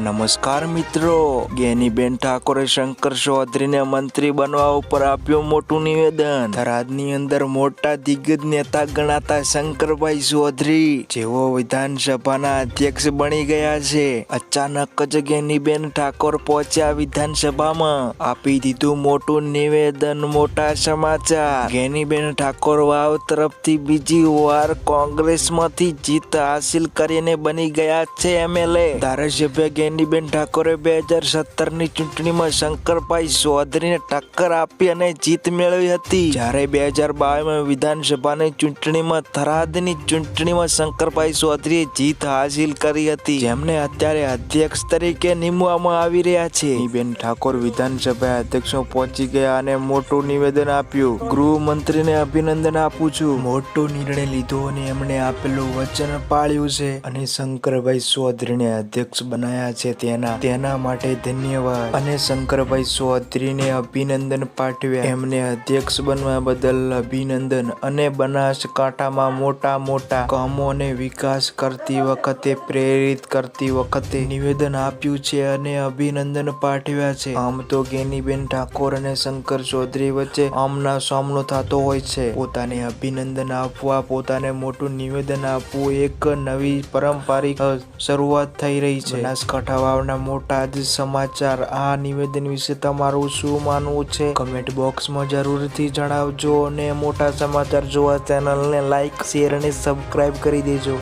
નમસ્કાર મિત્રો. ગેનીબેન ઠાકોરે શંકર ચૌધરીને મંત્રી બનવા ઉપર આપ્યું મોટું નિવેદન. થરાદની અંદર મોટા દિગ્ગજ નેતા ગણાતા શંકરભાઈ ચૌધરી, જેઓ વિધાનસભાના અધ્યક્ષ બની ગયા છે. અચાનક જ ગેનીબેન ઠાકોર પહોંચ્યા વિધાનસભામાં. આપી દીધું મોટું નિવેદન, મોટા સમાચાર. ગેનીબેન ઠાકોર વાવ તરફથી બીજી વાર કોંગ્રેસમાંથી જીત હાસિલ કરીને બની ગયા છે એમએલએ ધારાસભ્ય ગેનીબેન ઠાકોરે બે હજાર સત્તરની ચૂંટણીમાં શંકરભાઈ ચૌધરીને ટક્કર આપી અને જીત મેળવી હતી. જ્યારે બે હજાર બાવીસમાં વિધાનસભાની ચૂંટણીમાં થરાદની ચૂંટણીમાં શંકરભાઈ ચૌધરીએ જીત હાસિલ કરી હતી. જેમને અત્યારે અધ્યક્ષ તરીકે નીમવામાં આવી રહ્યા છે. બેન ઠાકોર વિધાનસભા અધ્યક્ષો પહોંચી ગયા અને મોટું નિવેદન આપ્યું. ગૃહમંત્રીને અભિનંદન આપું છું. મોટો નિર્ણય લીધો અને એમણે આપેલું વચન પાળ્યું છે અને શંકરભાઈ ચૌધરીને અધ્યક્ષ બનાયા છે તેના. તેના માટે ધન્યવાદ. અને શંકરભાઈ ચૌધરીને અભિનંદન પાઠવ્યા. એમને અધ્યક્ષ બનવા બદલ અભિનંદન. અને બનાસકાંઠામાં મોટા મોટા કામો અને વિકાસ કરતી વખતે, પ્રેરિત કરતી વખતે નિવેદન આપ્યું છે અને અભિનંદન પાઠવ્યા છે. આમ તો ગેનીબેન ઠાકોર અને શંકર ચૌધરી વચ્ચે આમના સામનો થતો હોય છે. પોતાને અભિનંદન આપવા, પોતાને મોટું નિવેદન આપવું એક નવી પારંપરિક શરૂઆત થઈ રહી છે. બનાસકાંઠા વાવના મોટા જ સમાચાર આ નિવેદન વિશે તમારું શું માનવું છે? કમેન્ટ બોક્સમાં જરૂરથી જણાવજો અને મોટા સમાચાર જોવા ચેનલને લાઈક શેર અને સબસ્ક્રાઇબ કરી દેજો.